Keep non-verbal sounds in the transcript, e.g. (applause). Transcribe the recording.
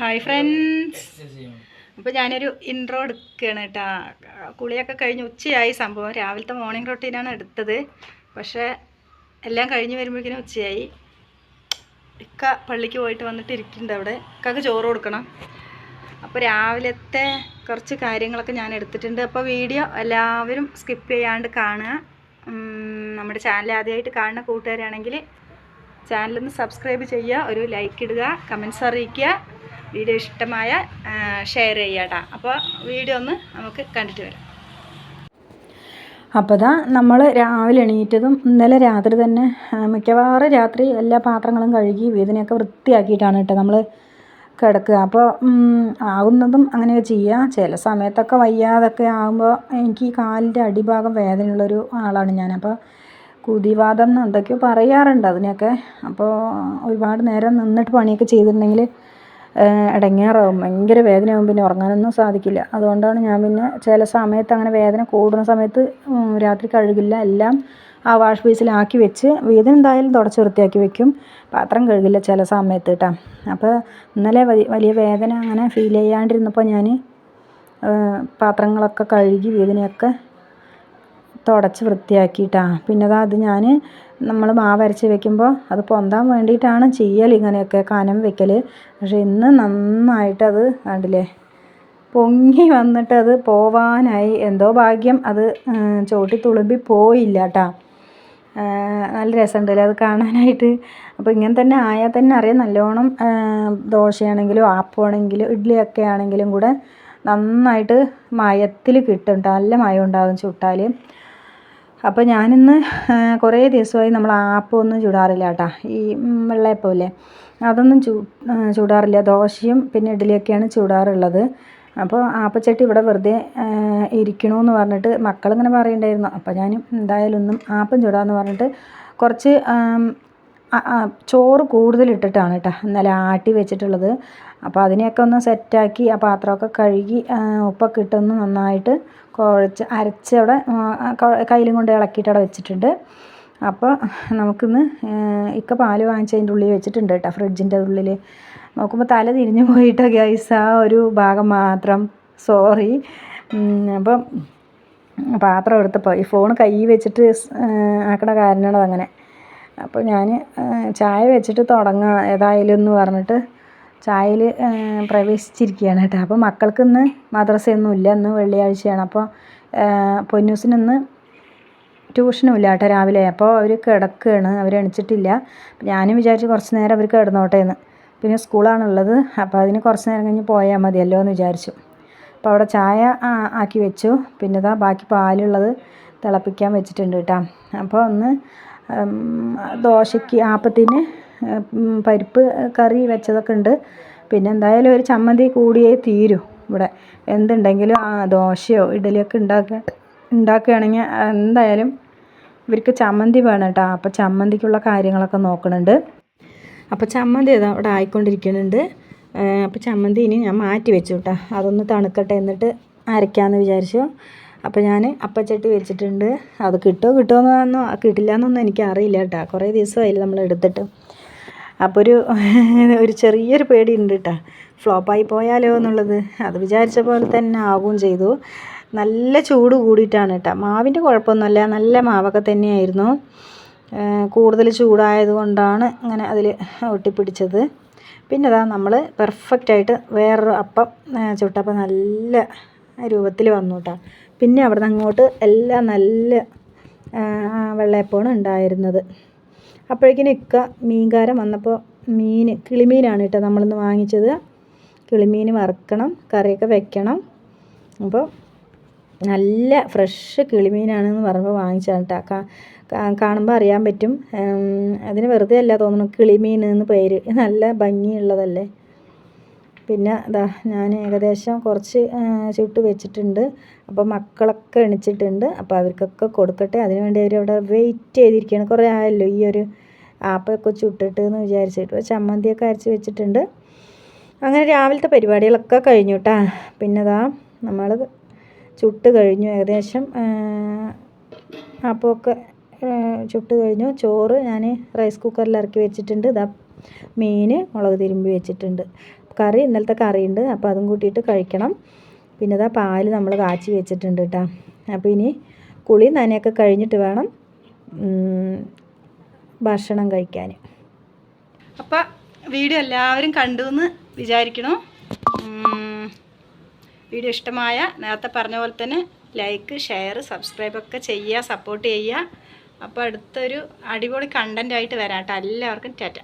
Hi friends അപ്പോൾ ഞാനൊരു intro എടുക്കുകയാണ് കേട്ടോ കുളിയൊക്കെ കഴിഞ്ഞ് ഉച്ചയായി. സംഭവം രാവിലത്തെ മോർണിംഗ് റൊട്ടീനാണ് എടുത്തത്. പക്ഷേ എല്ലാം കഴിഞ്ഞ് വരുമ്പോഴേക്കിനും ഉച്ചയായി. ഇക്ക പള്ളിക്ക് പോയിട്ട് വന്നിട്ട് ഇരിക്കുന്നുണ്ട് അവിടെ. ഇക്കക്ക് ചോറ് കൊടുക്കണം. അപ്പോൾ രാവിലത്തെ കുറച്ച് കാര്യങ്ങളൊക്കെ ഞാൻ എടുത്തിട്ടുണ്ട്. അപ്പോൾ വീഡിയോ എല്ലാവരും സ്കിപ്പ് ചെയ്യാണ്ട് കാണുക. നമ്മുടെ ചാനൽ ആദ്യമായിട്ട് കാണുന്ന കൂട്ടുകാരാണെങ്കിൽ ചാനലൊന്ന് സബ്സ്ക്രൈബ് ചെയ്യുക. ഒരു ലൈക്ക് ഇടുക. കമൻസ് അറിയിക്കുക. വീഡിയോ ഇഷ്ടമായ ഷെയർ ചെയ്യാട്ടാ. അപ്പോൾ വീഡിയോ ഒന്ന് നമുക്ക് കണ്ടിട്ട് വരാം. അപ്പോൾ ഇതാ നമ്മൾ രാവിലെ എണീറ്റതും ഇന്നലെ രാത്രി തന്നെ മിക്കവാറും രാത്രി എല്ലാ പാത്രങ്ങളും കഴുകി ഇതിനെയൊക്കെ വൃത്തിയാക്കിയിട്ടാണ് കേട്ടോ നമ്മൾ കിടക്കുക. അപ്പോൾ ആവുന്നതും അങ്ങനെയൊക്കെ ചെയ്യുക ചില സമയത്തൊക്കെ വയ്യാതൊക്കെ ആകുമ്പോൾ എനിക്ക് ഈ കാലിന്റെ അടിഭാഗം വേദനയുള്ളൊരു ആളാണ് ഞാൻ. അപ്പോൾ കുതിവാദം എന്ന് എന്തൊക്കെയോ പറയാറുണ്ട് അതിനൊക്കെ. അപ്പോൾ ഒരുപാട് നേരം നിന്നിട്ട് പണിയൊക്കെ ചെയ്തിട്ടുണ്ടെങ്കിൽ ഇടങ്ങേറാവും. ഭയങ്കര വേദനയാകും പിന്നെ ഉറങ്ങാനൊന്നും സാധിക്കില്ല. അതുകൊണ്ടാണ് ഞാൻ പിന്നെ ചില സമയത്ത് അങ്ങനെ വേദന കൂടുന്ന സമയത്ത് രാത്രി കഴുകില്ല. എല്ലാം ആ വാഷ് ബേസിലാക്കി വെച്ച് വീതം എന്തായാലും തുടച്ച് വൃത്തിയാക്കി വെക്കും. പാത്രം കഴുകില്ല ചില സമയത്ത് കേട്ടോ അപ്പോൾ ഇന്നലെ വലിയ വലിയ വേദന അങ്ങനെ ഫീൽ ചെയ്യാണ്ടിരുന്നപ്പോൾ ഞാൻ പാത്രങ്ങളൊക്കെ കഴുകി വീതിനെയൊക്കെ തുടച്ച് വൃത്തിയാക്കിയിട്ടാണ് പിന്നെ ദാ അത് ഞാൻ നമ്മൾ മാവരച്ച് വെക്കുമ്പോൾ അത് പൊന്താൻ വേണ്ടിയിട്ടാണ് ചെയ്യൽ ഇങ്ങനെയൊക്കെ കനം വെക്കൽ പക്ഷേ ഇന്ന് നന്നായിട്ടത് അത് കണ്ടില്ലേ പൊങ്ങി വന്നിട്ട് അത് പോവാനായി. എന്തോ ഭാഗ്യം അത് ചോട്ടി തുളുമ്പി പോയില്ല കേട്ടാ നല്ല രസമുണ്ടല്ലേ അത് കാണാനായിട്ട്? അപ്പോൾ ഇങ്ങനെ തന്നെ ആയാൽ തന്നെ അറിയാം നല്ലോണം ദോശയാണെങ്കിലും ആപ്പമാണെങ്കിലും ഇഡ്ഡലിയൊക്കെ ആണെങ്കിലും കൂടെ നന്നായിട്ട് മയത്തിൽ കിട്ടും. നല്ല മയം ഉണ്ടാകും ചുട്ടാൽ അപ്പോൾ ഞാനിന്ന് കുറേ ദിവസമായി നമ്മൾ ആപ്പമൊന്നും ചുടാറില്ല കേട്ടോ. ഈ വെള്ളയപ്പമില്ലേ? അതൊന്നും ചു ചുടാറില്ല. ദോശയും പിന്നെ ഇഡ്ഡലിയൊക്കെയാണ് ചുടാറുള്ളത്. അപ്പോൾ ആപ്പച്ചട്ടി ഇവിടെ വെറുതെ ഇരിക്കണമെന്ന് പറഞ്ഞിട്ട് മക്കളിങ്ങനെ പറയുന്നുണ്ടായിരുന്നു. അപ്പോൾ ഞാൻ എന്തായാലും ഒന്നും ആപ്പം ചുടാമെന്ന് പറഞ്ഞിട്ട് കുറച്ച് ചോറ് കൂടുതലിട്ടിട്ടാണ് കേട്ടോ ഇന്നലെ ആട്ടി വെച്ചിട്ടുള്ളത്. അപ്പോൾ അതിനെയൊക്കെ ഒന്ന് സെറ്റാക്കി ആ പാത്രമൊക്കെ കഴുകി ഉപ്പൊക്കെ ഇട്ടൊന്ന് നന്നായിട്ട് കുഴച്ച് അരച്ച് അവിടെ കയ്യിലും കൊണ്ട് ഇളക്കിയിട്ട് അവിടെ വെച്ചിട്ടുണ്ട്. അപ്പോൾ നമുക്കിന്ന് ഇക്ക പാൽ വാങ്ങിച്ചതിന്റെ ഉള്ളിൽ വെച്ചിട്ടുണ്ട് കേട്ടോ ഫ്രിഡ്ജിന്റെ ഉള്ളിൽ നോക്കുമ്പോൾ തല തിരിഞ്ഞു പോയിട്ടോ ഗൈസ് ആ ഒരു ഭാഗം മാത്രം. സോറി അപ്പം പാത്രം എടുത്തപ്പോൾ ഈ ഫോൺ കൈ വെച്ചിട്ട് ആക്കണ കാരണമാണ് അങ്ങനെ അപ്പോൾ ഞാൻ ചായ വെച്ചിട്ട് തുടങ്ങാം. ഏതായാലും എന്ന് പറഞ്ഞിട്ട് ചായയിൽ പ്രവേശിച്ചിരിക്കുകയാണ് കേട്ടോ. അപ്പോൾ മക്കൾക്ക് ഇന്ന് മദ്രസയൊന്നും ഇല്ല. ഇന്ന് വെള്ളിയാഴ്ചയാണ്. അപ്പോൾ പൊന്നൂസിന് ഇന്ന് ട്യൂഷനും ഇല്ല കേട്ടോ രാവിലെ. അപ്പോൾ അവർ കിടക്കുകയാണ്. അവർ എണിച്ചിട്ടില്ല. ഞാനും വിചാരിച്ച് കുറച്ച് നേരം അവർ കിടന്നോട്ടെ എന്ന്. പിന്നെ സ്കൂളാണുള്ളത്. അപ്പോൾ അതിന് കുറച്ച് നേരം കഴിഞ്ഞ് പോയാൽ മതിയല്ലോ എന്ന് വിചാരിച്ചു. അപ്പോൾ അവിടെ ചായ ആക്കി വെച്ചു. പിന്നെ ഇതാ ബാക്കി പാലുള്ളത് തിളപ്പിക്കാൻ വെച്ചിട്ടുണ്ട് കേട്ടോ. അപ്പോൾ ഒന്ന് ദോശയ്ക്ക് ആപ്പത്തിന് പരിപ്പ് കറി വെച്ചതൊക്കെ ഉണ്ട്. പിന്നെ എന്തായാലും ഒരു ചമ്മന്തി കൂടിയേ തീരൂ ഇവിടെ. എന്തുണ്ടെങ്കിലും ദോശയോ ഇഡലിയൊക്കെ ഉണ്ടാക്കുക ഉണ്ടാക്കുകയാണെങ്കിൽ എന്തായാലും ഇവർക്ക് ചമ്മന്തി വേണം കേട്ടോ. അപ്പോൾ ചമ്മന്തിക്കുള്ള കാര്യങ്ങളൊക്കെ നോക്കുന്നുണ്ട് അപ്പോൾ ചമ്മന്തി ഇതാ അവിടെ ആയിക്കൊണ്ടിരിക്കുന്നുണ്ട്. അപ്പോൾ ചമ്മന്തി ഇനി ഞാൻ മാറ്റി വെച്ചു കേട്ടോ. അതൊന്ന് തണുക്കട്ടെ എന്നിട്ട് അരയ്ക്കാമെന്ന് വിചാരിച്ചു. അപ്പോൾ ഞാൻ അപ്പച്ചട്ടി വെച്ചിട്ടുണ്ട്. അത് കിട്ടുമോ കിട്ടുമോ എന്നോ കിട്ടില്ല എന്നൊന്നും എനിക്ക് അറിയില്ല കേട്ടോ. കുറേ ദിവസമായില്ല നമ്മൾ എടുത്തിട്ട്. അപ്പോൾ ഒരു (laughs) ഒരു ചെറിയൊരു പേടി ഉണ്ട് കേട്ടോ. ഫ്ലോപ്പായി പോയാലോ എന്നുള്ളത്. അത് വിചാരിച്ച പോലെ തന്നെ ആകുകയും ചെയ്തു. നല്ല ചൂട് കൂടിയിട്ടാണ് കേട്ടോ. മാവിന്റെ കുഴപ്പമൊന്നുമല്ല. നല്ല മാവൊക്കെ തന്നെയായിരുന്നു. കൂടുതൽ ചൂടായത് കൊണ്ടാണ് ഇങ്ങനെ അതിൽ ഒട്ടിപ്പിടിച്ചത്. പിന്നെ അതാ നമ്മൾ പെർഫെക്റ്റായിട്ട് വേറൊരു അപ്പം ചുട്ടപ്പം നല്ല രൂപത്തിൽ വന്നു കേട്ടോ. പിന്നെ അവിടെ നിന്ന് അങ്ങോട്ട് എല്ലാം നല്ല വെള്ളയപ്പമാണ് ഉണ്ടായിരുന്നത്. അപ്പോഴേക്കിനും ഇക്ക മീൻകാരൻ വന്നപ്പോൾ മീൻ കിളിമീനാണ് കേട്ടോ നമ്മളിന്ന് വാങ്ങിച്ചത്. കിളിമീൻ വറുക്കണം കറിയൊക്കെ വെക്കണം. അപ്പോൾ നല്ല ഫ്രഷ് കിളിമീനാണെന്ന് പറയുമ്പോൾ വാങ്ങിച്ചതാണ് കേട്ടോ. കാണുമ്പോൾ അറിയാൻ പറ്റും. അതിന് വെറുതെ അല്ല തോന്നുന്നു കിളിമീൻ എന്ന് പേര്. നല്ല ഭംഗിയുള്ളതല്ലേ? പിന്നെ ഇതാ ഞാൻ ഏകദേശം കുറച്ച് ചുട്ട് വെച്ചിട്ടുണ്ട്. അപ്പോൾ മക്കളൊക്കെ എണിച്ചിട്ടുണ്ട്. അപ്പോൾ അവർക്കൊക്കെ കൊടുക്കട്ടെ. അതിനുവേണ്ടി അവർ അവിടെ വെയിറ്റ് ചെയ്തിരിക്കുകയാണ്. കുറേ ആയല്ലോ ഈ ഒരു ആപ്പൊക്കെ ചുട്ടിട്ട് എന്ന് വിചാരിച്ചിട്ട്. ചമ്മന്തിയൊക്കെ അരച്ച് വെച്ചിട്ടുണ്ട്. അങ്ങനെ രാവിലത്തെ പരിപാടികളൊക്കെ കഴിഞ്ഞു കേട്ടാ പിന്നെ ഇതാ നമ്മൾ ചുട്ട് കഴിഞ്ഞു. ഏകദേശം അപ്പമൊക്കെ ചുട്ട് കഴിഞ്ഞു. ചോറ് ഞാൻ റൈസ് കുക്കറിൽ ഇറക്കി വെച്ചിട്ടുണ്ട്. ഇതാ മീൻ മുളക് തിരുമ്പി വെച്ചിട്ടുണ്ട്. കറി ഇന്നലത്തെ കറി ഉണ്ട് അപ്പോൾ അതും കൂട്ടിയിട്ട് കഴിക്കണം. പിന്നെ ഇതാ പാൽ നമ്മൾ കാച്ചി വെച്ചിട്ടുണ്ട് കേട്ടോ അപ്പോൾ ഇനി കുളി നനയൊക്കെ കഴിഞ്ഞിട്ട് വേണം ഭക്ഷണം കഴിക്കാൻ അപ്പോൾ വീഡിയോ എല്ലാവരും കണ്ടു എന്ന് വിചാരിക്കണോ വീഡിയോ ഇഷ്ടമായ നേരത്തെ പറഞ്ഞ പോലെ തന്നെ ലൈക്ക് ഷെയർ സബ്സ്ക്രൈബ് ഒക്കെ ചെയ്യുക സപ്പോർട്ട് ചെയ്യുക. അപ്പോൾ അടുത്തൊരു അടിപൊളി കണ്ടന്റായിട്ട് വരാം കേട്ടോ എല്ലാവർക്കും ടാറ്റ.